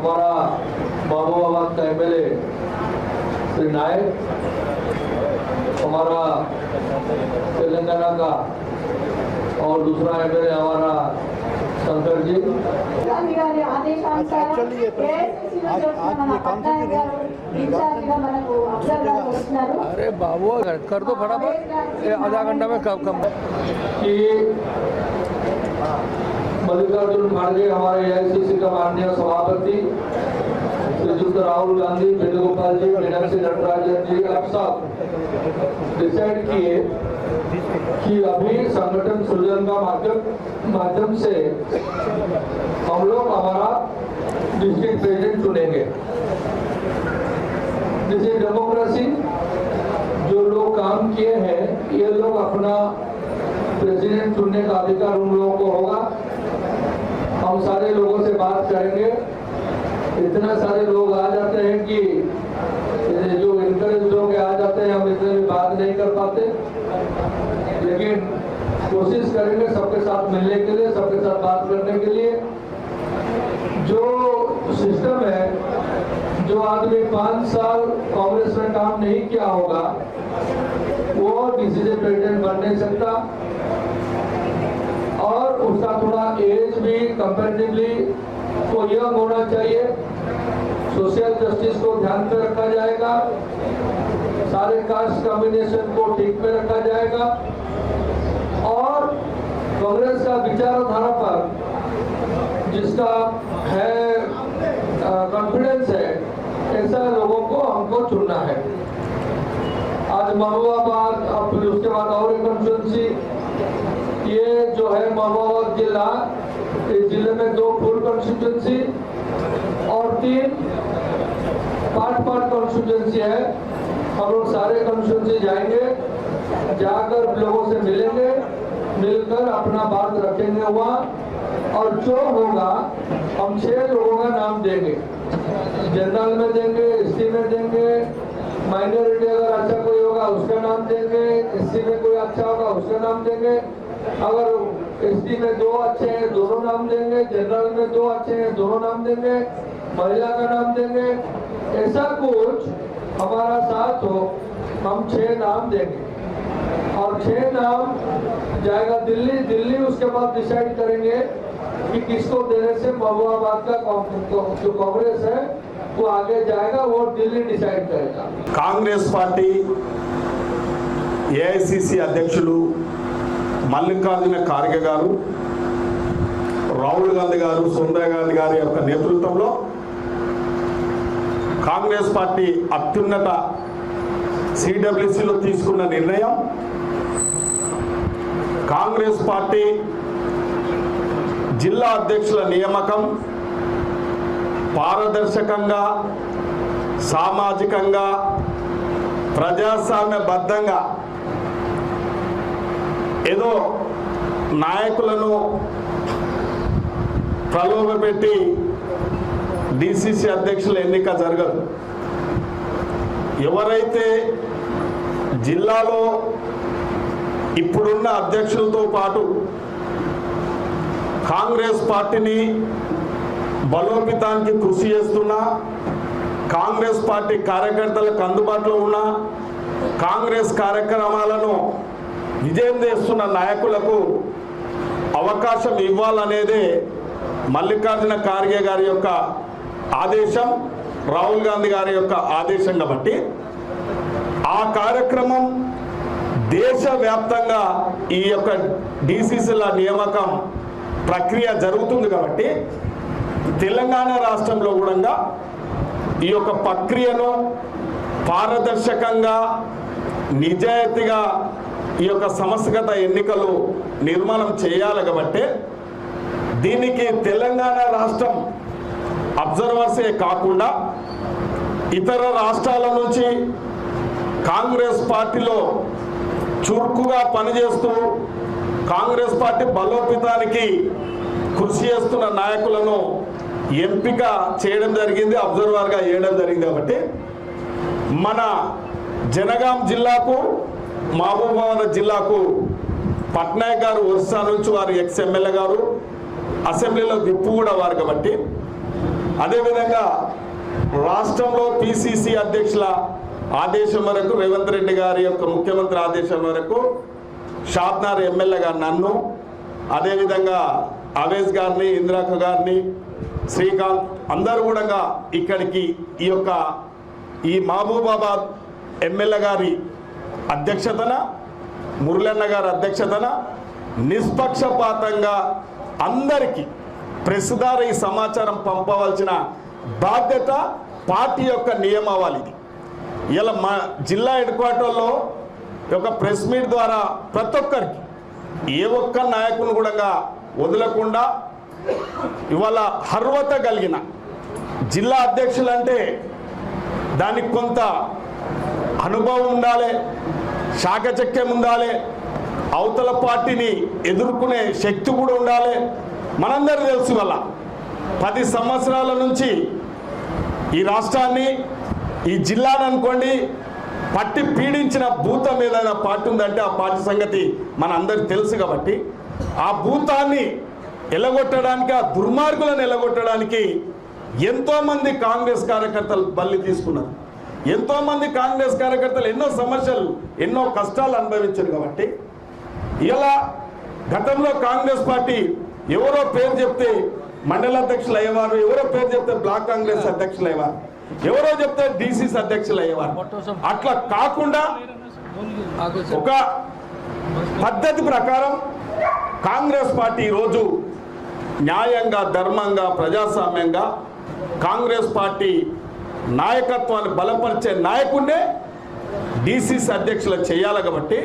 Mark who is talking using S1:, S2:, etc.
S1: हमारा महबूबाबाद का M L A Shri Nayak हमारा तेलंगाना का और दूसरा एम एल ए हमारा शंकर जी
S2: अरे बाबू कर दो फटाफट। आधा घंटा में कब कम
S1: कि मल्लिकार्जुन खड़गे हमारे एआईसीसी का माननीय सभापति श्रीयुक्त राहुल गांधी, वेणुगोपाल जी मीनाक्षी नटराजन जी, आप सब डिसाइड किए कि अभी संगठन सृजन का माध्यम माध्यम से हम लोग हमारा डिस्ट्रिक्ट प्रेसिडेंट चुनेंगे। इज़ डेमोक्रेसी जो लोग काम किए हैं, ये लोग अपना प्रेसिडेंट चुनने का अधिकार उन लोगों को होगा। हम सारे लोगों से बात करेंगे। इतना सारे लोग आ जाते हैं कि जो इनकरेज लोग आ जाते हैं, हम इतने भी बात नहीं कर पाते। लेकिन कोशिश करेंगे सबके साथ मिलने के लिए, सबके साथ बात करने के लिए। जो सिस्टम है, जो आदमी पाँच साल कांग्रेस में काम नहीं किया होगा, वो डीसीसी प्रेसिडेंट बन नहीं सकता। और उसका थोड़ा एज भी कंपेरेटिवली वो यंग होना चाहिए। सोशल जस्टिस को ध्यान में रखा जाएगा। सारे कास्ट कॉम्बिनेशन को ठीक में रखा जाएगा। और कांग्रेस का विचारधारा पर जिसका है कॉन्फिडेंस है, ऐसा लोगों को हमको चुनना है। आज महबूबाबाद और फिर उसके बाद और एक कंस्टिट्यूंसी ये जो है महबूबाबाद जिला, इस ज़िले में दो फुल कंस्टिट्यूंसी और तीन पार्ट पार्ट कॉन्स्टिट्यूंसी है। हम लोग सारे कॉन्स्टिट्यूंसी जाएँगे, जाकर लोगों से मिलेंगे, मिलकर अपना बात रखेंगे वहाँ और जो होगा, हम छह लोगों का नाम देंगे। जनरल में देंगे एसटी में देंगे माइनॉरिटी अगर अच्छा कोई होगा, उसका नाम देंगे, एससी में कोई अच्छा होगा, उसका नाम देंगे। अगर एसटी में दो अच्छे हैं, दोनों नाम देंगे, जनरल में दो अच्छे हैं, दोनों नाम देंगे, महिला का नाम देंगे। ऐसा कुछ हमारा साथ हो, हम छह नाम देंगे। और छह नाम जाएगा दिल्ली दिल्ली उसके बाद डिसाइड करेंगे कि किसको देने से महबूबाबाद का जो कांग्रेस है वो आगे जाएगा वो दिल्ली डिसाइड करेगा
S3: కాంగ్రెస్ పార్టీ ఏఐసిసి అధ్యక్షులు మల్లికార్జున ఖార్గే గారు రాహుల్ గాంధీ గారు సోనియా గాంధీ గారి యొక్క నేతృత్వంలో కాంగ్రెస్ పార్టీ అత్యున్నత సిడబ్ల్యూసిలో తీసుకున్న నిర్ణయం కాంగ్రెస్ పార్టీ జిల్లా అధ్యక్షుల నియామకం పారదర్శకంగా సామాజికంగా ప్రజాస్వామ్యబద్ధంగా ఏదో నాయకులను ప్రలోభపెట్టి డిసిసి అధ్యక్షుల ఎన్నిక జరగదు. ఎవరైతే జిల్లాలో ఇప్పుడున్న అధ్యక్షులతో పాటు కాంగ్రెస్ పార్టీని బలోపేతానికి కృషి చేస్తున్నా కాంగ్రెస్ పార్టీ కార్యకర్తలకు అందుబాటులో ఉన్న కాంగ్రెస్ కార్యక్రమాలను విజయం చేస్తున్న నాయకులకు అవకాశం ఇవ్వాలనేదే మల్లికార్జున ఖార్గే గారి యొక్క ఆదేశం రాహుల్ గాంధీ గారి యొక్క ఆదేశం కాబట్టి ఆ కార్యక్రమం దేశవ్యాప్తంగా ఈ యొక్క డీసీసీల నియామకం ప్రక్రియ జరుగుతుంది కాబట్టి తెలంగాణ రాష్ట్రంలో కూడా ఈ యొక్క ప్రక్రియను పారదర్శకంగా నిజాయితీగా ఈ యొక్క సమస్యగత ఎన్నికలు నిర్మాణం చేయాలి కాబట్టి దీనికి తెలంగాణ రాష్ట్రం అబ్జర్వర్సే కాకుండా ఇతర రాష్ట్రాల నుంచి కాంగ్రెస్ పార్టీలో చురుకుగా పనిచేస్తూ కాంగ్రెస్ పార్టీ బలోపేతానికి కృషి చేస్తున్న నాయకులను ఎంపిక చేయడం జరిగింది అబ్జర్వర్గా వేయడం జరిగింది కాబట్టి మన జనగాం జిల్లాకు మహబూబాబాద్ జిల్లాకు పట్నాయక్ గారు ఒరిస్సా నుంచి వారు ఎక్స్ ఎమ్మెల్యే గారు అసెంబ్లీలో విప్పు కూడా వారు కాబట్టి అదేవిధంగా రాష్ట్రంలో పిసిసి అధ్యక్షుల ఆదేశం వరకు రేవంత్ రెడ్డి గారి యొక్క ముఖ్యమంత్రి ఆదేశం వరకు షాద్నార్ ఎమ్మెల్యేగా నన్ను అదేవిధంగా అవేజ్ గారిని ఇందిరాక గారిని శ్రీకాంత్ అందరూ కూడా ఇక్కడికి ఈ యొక్క ఈ మహబూబాబాద్ ఎమ్మెల్యే గారి అధ్యక్షతన మురళన్న గారి అధ్యక్షతన నిష్పక్షపాతంగా అందరికీ ప్రెస్ ద్వారా ఈ సమాచారం పంపవలసిన బాధ్యత పార్టీ యొక్క నియమావళి ఇది. ఇలా మా జిల్లా హెడ్ క్వార్టర్లో ఒక ప్రెస్ మీట్ ద్వారా ప్రతి ఒక్కరికి ఏ ఒక్క నాయకుని కూడా వదలకుండా ఇవాళ అర్హత కలిగిన జిల్లా అధ్యక్షులు అంటే దానికి కొంత అనుభవం ఉండాలి శాఖచక్యం ఉండాలి అవతల పార్టీని ఎదుర్కొనే శక్తి కూడా ఉండాలి. మనందరూ తెలుసు వల్ల పది సంవత్సరాల నుంచి ఈ రాష్ట్రాన్ని ఈ జిల్లాను అనుకోండి పట్టి పీడించిన భూతం ఏదైనా పార్టీ ఉందంటే ఆ పార్టీ సంగతి మన అందరికి తెలుసు కాబట్టి ఆ భూతాన్ని ఎలగొట్టడానికి ఆ దుర్మార్గులను ఎలగొట్టడానికి ఎంతోమంది కాంగ్రెస్ కార్యకర్తలు బల్లి తీసుకున్నారు. ఎంతోమంది కాంగ్రెస్ కార్యకర్తలు ఎన్నో సమస్యలు ఎన్నో కష్టాలు అనుభవించారు కాబట్టి ఇలా గతంలో కాంగ్రెస్ పార్టీ ఎవరో పేరు చెప్తే మండల అధ్యక్షులు అయ్యేవారు ఎవరో పేరు చెప్తే బ్లాక్ కాంగ్రెస్ అధ్యక్షులు అయ్యేవారు ఎవరో చెప్తే డీసీస్ అధ్యక్షులు అయ్యేవారు. అట్లా కాకుండా ఒక పద్ధతి ప్రకారం కాంగ్రెస్ పార్టీ ఈరోజు న్యాయంగా ధర్మంగా ప్రజాస్వామ్యంగా కాంగ్రెస్ పార్టీ నాయకత్వాన్ని బలపరిచే నాయకుడే డీసీసీ అధ్యక్షులు చేయాలి కాబట్టి